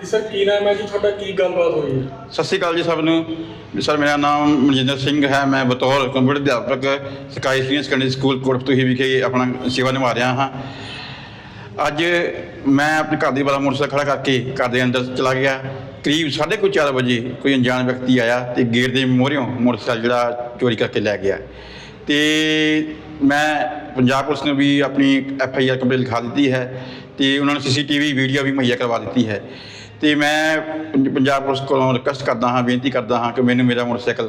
ਜੀ, ਸਰ, ਕੀ ਨਾਮ ਹੈ ਜੀ? ਤੁਹਾਡਾ ਕੀ ਗੱਲਬਾਤ ਹੋਈ ਹੈ? ਸਤਿ ਸ਼੍ਰੀ ਅਕਾਲ ਜੀ ਸਭ ਨੂੰ। ਸਰ, ਮੇਰਾ ਨਾਮ ਮਨਜਿੰਦਰ ਸਿੰਘ ਹੈ। ਮੈਂ ਬਤੌਰ ਕੰਪਿਊਟਰ ਅਧਿਆਪਕ ਸਰਕਾਰੀ ਸੀਨੀਅਰ ਸੈਕੰਡਰੀ ਸਕੂਲ ਕੋਟਪਤੂਹੀ ਵਿਖੇ ਆਪਣਾ ਸੇਵਾ ਨਿਭਾ ਰਿਹਾ ਹਾਂ। ਅੱਜ ਮੈਂ ਆਪਣੇ ਘਰ ਦੀ ਬਾਰਾ ਮੋਟਰਸਾਈਕਲ ਖੜਾ ਕਰਕੇ ਘਰ ਦੇ ਅੰਦਰ ਚਲਾ ਗਿਆ। ਕਰੀਬ 4:30 ਵਜੇ ਕੋਈ ਅਣਜਾਣ ਵਿਅਕਤੀ ਆਇਆ ਤੇ ਗੇਟ ਦੇ ਮੋਹਰਿਓਂ ਮੋਟਰਸਾਈਕਲ ਜਿਹੜਾ ਚੋਰੀ ਕਰਕੇ ਲੈ ਗਿਆ। ਤੇ ਮੈਂ ਪੰਜਾਬ ਪੁਲਿਸ ਨੂੰ ਵੀ ਆਪਣੀ ਐਫ ਆਈ ਆਰ ਕੰਪਲੇਂਟ ਲਿਖਾ ਦਿੱਤੀ ਹੈ ਤੇ ਉਹਨਾਂ ਨੂੰ ਸੀਸੀਟੀਵੀ ਵੀਡੀਓ ਵੀ ਮੁਹੱਈਆ ਕਰਵਾ ਦਿੱਤੀ ਹੈ। ਤੇ ਮੈਂ ਪੰਜ- ਪੰਜਾਬ ਪੁਲਿਸ ਕੋਲੋਂ ਰਿਕਵੈਸਟ ਕਰਦਾ ਹਾਂ ਬੇਨਤੀ ਕਰਦਾ ਹਾਂ ਕਿ ਮੈਨੂੰ ਮੇਰਾ ਮੋਟਰਸਾਈਕਲ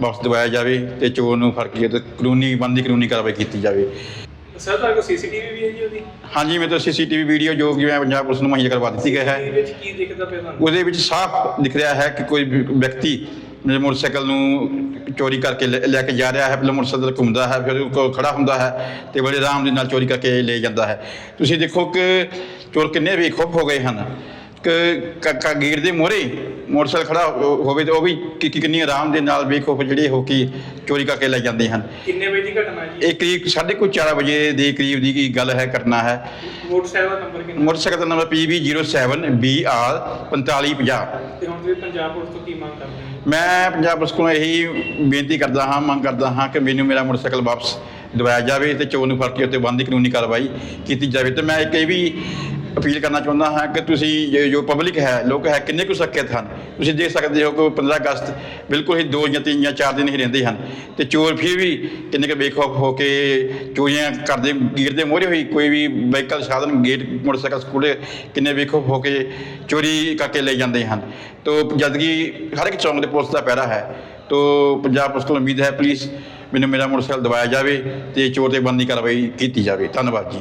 ਵਾਪਸ ਦਿਵਾਇਆ ਜਾਵੇ ਤੇ ਚੋਰ ਨੂੰ ਫੜ ਕੇ ਤੇ ਕਾਨੂੰਨੀ ਬੰਦੀ ਕਾਨੂੰਨੀ ਕਾਰਵਾਈ ਕੀਤੀ ਜਾਵੇ। ਸਰ ਤੁਹਾਡੇ ਕੋਲ ਸੀਸੀਟੀਵੀ ਵੀ ਹੈ ਜੀ ਉਹਦੀ? ਹਾਂਜੀ ਮੇਰੇ ਤੋਂ ਸੀਸੀਟੀਵੀ ਵੀਡੀਓ ਜੋ ਕਿ ਮੈਂ ਪੰਜਾਬ ਪੁਲਿਸ ਨੂੰ ਮੁਹੱਈਆ ਕਰਵਾ ਦਿੱਤੀ ਗਈ ਹੈ। ਇਹਦੇ ਵਿੱਚ ਕੀ ਦਿਖਦਾ ਪਿਆ ਤੁਹਾਨੂੰ? ਉਹਦੇ ਵਿੱਚ ਸਾਫ਼ ਦਿਖ ਰਿਹਾ ਹੈ ਕਿ ਕੋਈ ਵਿਅਕਤੀ ਮੇਰੇ ਮੋਟਰਸਾਈਕਲ ਨੂੰ ਚੋਰੀ ਕਰਕੇ ਲੈ ਲੈ ਕੇ ਜਾ ਰਿਹਾ ਹੈ ਪਹਿਲਾਂ ਮੋਟਰਸਾਈਕਲ ਘੁੰਮਦਾ ਹੈ, ਫਿਰ ਉਹ ਕੋਲ ਖੜਾ ਹੁੰਦਾ ਹੈ ਤੇ ਬੜੇ ਆਰਾਮ ਦੇ ਨਾਲ ਚੋਰੀ ਕਰਕੇ ਲੈ ਜਾਂਦਾ ਹੈ। ਤੁਸੀਂ ਦੇਖੋ ਕਿ ਚੋਰ ਕਿੰਨੇ ਵੀ ਖੁੱਬ ਹੋ ਗਏ ਹਨ। ਕਿ ਕ- ਕ- ਗੇਟ ਦੇ ਮੋਹਰੇ ਮੋਟਰਸਾਈਕਲ ਖੜਾ ਹੋ- ਹੋਵੇ ਤੇ ਉਹ ਵੀ ਕਿ- ਕਿ- ਕਿੰਨੀ ਆਰਾਮ ਦੇ ਨਾਲ ਬੇਖੌਫ ਜਿਹੜੇ ਹੋ ਕੇ ਚੋਰੀ ਕਰਕੇ ਲੈ ਜਾਂਦੇ ਹਨ। ਕਿੰਨੇ ਵਜੇ ਦੀ ਘਟਨਾ ਜੀ? ਇਹ ਕਰੀਬ ਸਾਢੇ ਕੁ ਚਾਰ ਵਜੇ ਦੇ ਕਰੀਬ ਦੀ ਕੀ ਗੱਲ ਹੈ ਘਟਨਾ ਹੈ। ਮੋਟਰਸਾਈਕਲ ਦਾ ਨੰਬਰ ਕਿੰਨਾ? ਮੋਟਰਸਾਈਕਲ ਦਾ ਨੰਬਰ PB07BR 4550 ਤੇ ਹੁਣ ਤੁਸੀਂ ਪੰਜਾਬ ਪੁਲਿਸ ਤੋਂ ਕੀ ਮੰਗ ਕਰਦੇ ਹੋ? ਮੈਂ ਪੰਜਾਬ ਪੁਲਿਸ ਕੋਲੋਂ ਇਹੀ ਬੇਨਤੀ ਕਰਦਾ ਹਾਂ ਮੰਗ ਕਰਦਾ ਹਾਂ ਕਿ ਮੈਨੂੰ ਮੇਰਾ ਮੋਟਰਸਾਈਕਲ ਵਾਪਸ ਦਿਵਾਇਆ ਜਾਵੇ ਤੇ ਚੋਰ ਨੂੰ ਫੜ ਕੇ ਉੱਤੇ ਬੰਦੀ ਕਾਨੂੰਨੀ ਕਾਰਵਾਈ ਕੀਤੀ ਜਾਵੇ। ਤੇ ਮੈਂ ਇੱਕ ਇਹ ਵੀ ਅਪੀਲ ਕਰਨਾ ਚਾਹੁੰਦਾ ਹਾਂ ਕਿ ਤੁਸੀਂ ਜੋ- ਪਬਲਿਕ ਹੈ, ਲੋਕ ਹੈ, ਕਿੰਨੇ ਕੁ ਸੁਰੱਖਿਅਤ ਹਨ, ਤੁਸੀਂ ਦੇਖ ਸਕਦੇ ਹੋ ਕਿ 15 ਅਗਸਤ ਬਿਲਕੁਲ ਹੀ ਦੋ ਜਾਂ ਤਿੰਨ ਜਾਂ ਚਾਰ ਦਿਨ ਹੀ ਰਹਿੰਦੇ ਹਨ ਤੇ ਚੋਰ ਫਿਰ ਵੀ ਕਿੰਨੇ ਕੁ ਬੇਖੌਫ ਹੋ ਕੇ ਚੋਰੀਆਂ ਕਰਦੇ, ਗੇਟ ਦੇ ਮੋਹਰੇ ਹੋਈ, ਕੋਈ ਵੀ ਵਹੀਕਲ ਸਾਧਨ, ਗੇਟ, ਮੋਟਰਸਾਈਕਲ ਸਕੂਲੇ ਕਿੰਨੇ ਬੇਖੌਫ ਹੋ ਕੇ ਚੋਰੀ ਕਰਕੇ ਲੈ ਜਾਂਦੇ ਹਨ। ਤੋ ਜਦਕਿ ਹਰ ਇੱਕ ਚੌਂਕ ਦੇ ਪੁਲਿਸ ਦਾ ਪਹਿਰਾ ਹੈ, ਤੋ ਪੰਜਾਬ ਪੁਲਿਸ ਕੋਲ ਉਮੀਦ ਹੈ ਪਲੀਜ਼ ਮੈਨੂੰ ਮੇਰਾ ਮੋਟਰਸਾਈਕਲ ਦਵਾਇਆ ਜਾਵੇ ਤੇ ਚੋਰ ਤੇ ਬੰਦੀ ਕਾਰਵਾਈ ਕੀਤੀ ਜਾਵੇ। ਧੰਨਵਾਦ ਜੀ।